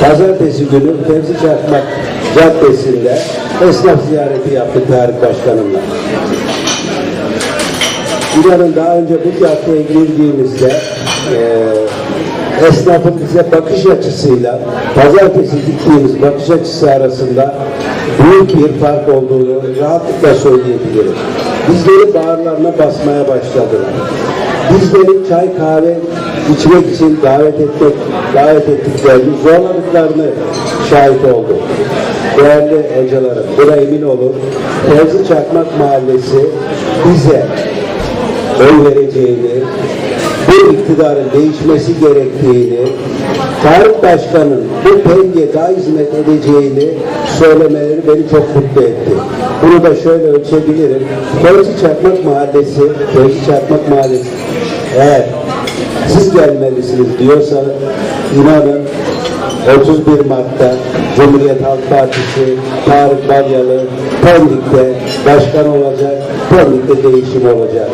Pazartesi günü Fevzi Çakmak Caddesi'nde esnaf ziyareti yaptık Tarık Başkanımla. İnanın daha önce bu caddeye girdiğimizde eee esnafın bize bakış açısıyla pazartesi gittiğimiz bakış açısı arasında büyük bir fark olduğunu rahatlıkla söyleyebilirim. Bizleri bağırlarına basmaya başladılar. Bizleri çay kahve içmek için davet etmek, davet ettiklerini zorladıklarını şahit oldum. Değerli hocalarım, buna emin olun. Fevzi Çakmak Mahallesi bize oy vereceğini, bu iktidarın değişmesi gerektiğini, Tarık Başkan'ın bu penge daha hizmet edeceğini söylemeleri beni çok mutlu etti. Bunu da şöyle ölçebilirim. Fevzi Çakmak Mahallesi, Fevzi Çakmak Mahallesi eğer siz gelmelisiniz diyorsa inanın 31 Mart'ta Cumhuriyet Halk Partisi Tarık Balyalı Pendik'te başkan olacak, Pendik'te değişim olacak.